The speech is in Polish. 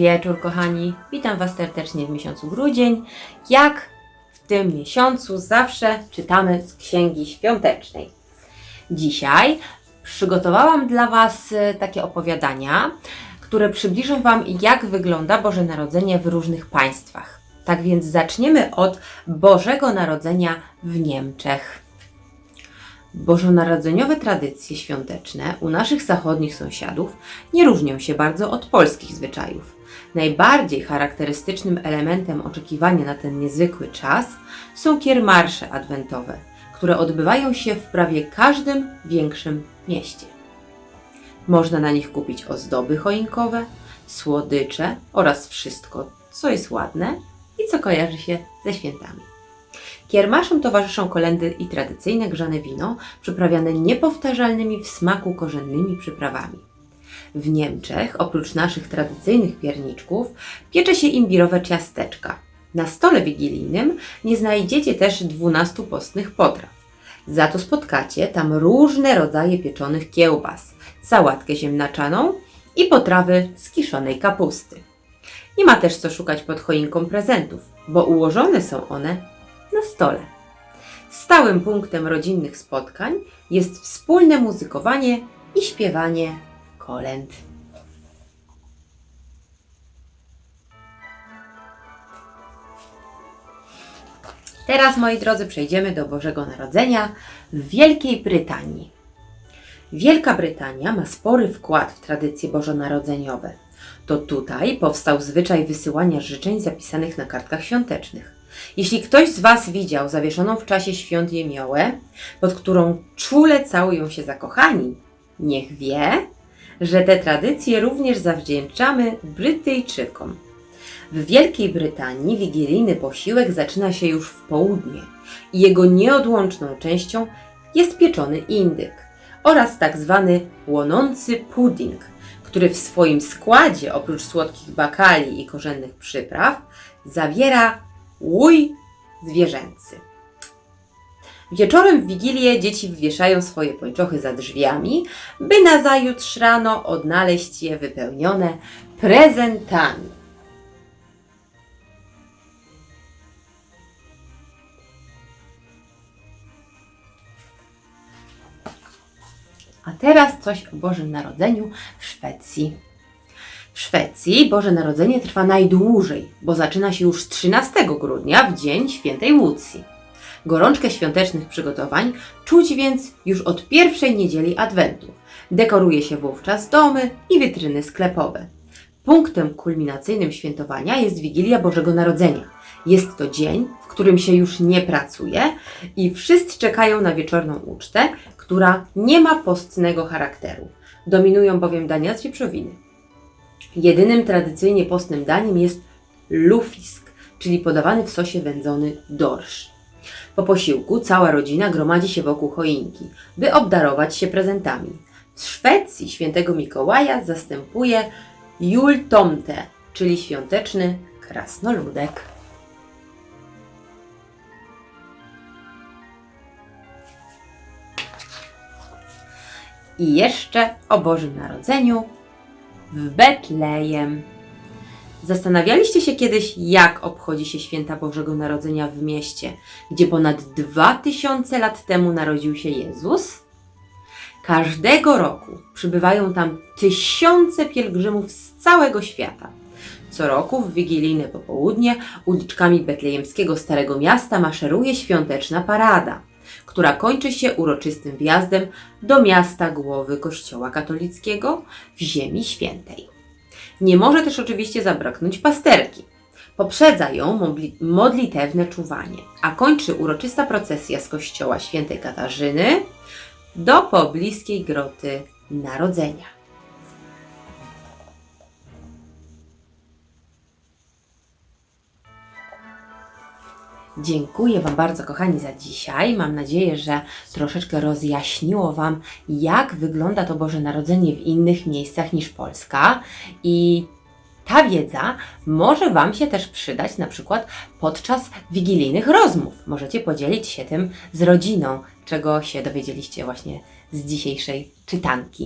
Wieczór, kochani. Witam Was serdecznie w miesiącu grudzień. Jak w tym miesiącu zawsze czytamy z Księgi Świątecznej. Dzisiaj przygotowałam dla Was e, takie opowiadania, które przybliżą Wam, jak wygląda Boże Narodzenie w różnych państwach. Tak więc zaczniemy od Bożego Narodzenia w Niemczech. Bożonarodzeniowe tradycje świąteczne u naszych zachodnich sąsiadów nie różnią się bardzo od polskich zwyczajów. Najbardziej charakterystycznym elementem oczekiwania na ten niezwykły czas są kiermarsze adwentowe, które odbywają się w prawie każdym większym mieście. Można na nich kupić ozdoby choinkowe, słodycze oraz wszystko, co jest ładne i co kojarzy się ze świętami. Kiermaszom towarzyszą kolendy i tradycyjne grzane wino, przyprawiane niepowtarzalnymi w smaku korzennymi przyprawami. W Niemczech, oprócz naszych tradycyjnych pierniczków, piecze się imbirowe ciasteczka. Na stole wigilijnym nie znajdziecie też 12 postnych potraw. Za to spotkacie tam różne rodzaje pieczonych kiełbas, sałatkę ziemnaczaną i potrawy z kiszonej kapusty. Nie ma też co szukać pod choinką prezentów, bo ułożone są one na stole. Stałym punktem rodzinnych spotkań jest wspólne muzykowanie i śpiewanie kolęd. Teraz, moi drodzy, przejdziemy do Bożego Narodzenia w Wielkiej Brytanii. Wielka Brytania ma spory wkład w tradycje bożonarodzeniowe. To tutaj powstał zwyczaj wysyłania życzeń zapisanych na kartkach świątecznych. Jeśli ktoś z Was widział zawieszoną w czasie świąt jemiołę, pod którą czule całują się zakochani, niech wie, że te tradycje również zawdzięczamy Brytyjczykom. W Wielkiej Brytanii wigilijny posiłek zaczyna się już w południe i jego nieodłączną częścią jest pieczony indyk oraz tak zwany łonący pudding, który w swoim składzie oprócz słodkich bakali i korzennych przypraw zawiera łój zwierzęcy. Wieczorem w Wigilię dzieci wywieszają swoje pończochy za drzwiami, by nazajutrz rano odnaleźć je wypełnione prezentami. A teraz coś o Bożym Narodzeniu w Szwecji. W Szwecji Boże Narodzenie trwa najdłużej, bo zaczyna się już 13 grudnia w dzień świętej Łucji. Gorączkę świątecznych przygotowań czuć więc już od pierwszej niedzieli Adwentu. Dekoruje się wówczas domy i witryny sklepowe. Punktem kulminacyjnym świętowania jest Wigilia Bożego Narodzenia. Jest to dzień, w którym się już nie pracuje i wszyscy czekają na wieczorną ucztę, która nie ma postnego charakteru. Dominują bowiem dania z wieprzowiny. Jedynym tradycyjnie postnym daniem jest lufisk, czyli podawany w sosie wędzony dorsz. Po posiłku cała rodzina gromadzi się wokół choinki, by obdarować się prezentami. W Szwecji świętego Mikołaja zastępuje jultomte, czyli świąteczny krasnoludek. I jeszcze o Bożym Narodzeniu w Betlejem. Zastanawialiście się kiedyś, jak obchodzi się święta Bożego Narodzenia w mieście, gdzie ponad 2000 lat temu narodził się Jezus? Każdego roku przybywają tam tysiące pielgrzymów z całego świata. Co roku w wigilijne popołudnie uliczkami betlejemskiego Starego Miasta maszeruje świąteczna parada, która kończy się uroczystym wjazdem do miasta głowy Kościoła katolickiego w Ziemi Świętej. Nie może też oczywiście zabraknąć pasterki. Poprzedza ją modli- modlitewne czuwanie, a kończy uroczysta procesja z kościoła świętej Katarzyny do pobliskiej groty Narodzenia. Dziękuję Wam bardzo, kochani, za dzisiaj. Mam nadzieję, że troszeczkę rozjaśniło Wam, jak wygląda to Boże Narodzenie w innych miejscach niż Polska. I ta wiedza może Wam się też przydać na przykład podczas wigilijnych rozmów. Możecie podzielić się tym z rodziną, czego się dowiedzieliście właśnie z dzisiejszej czytanki.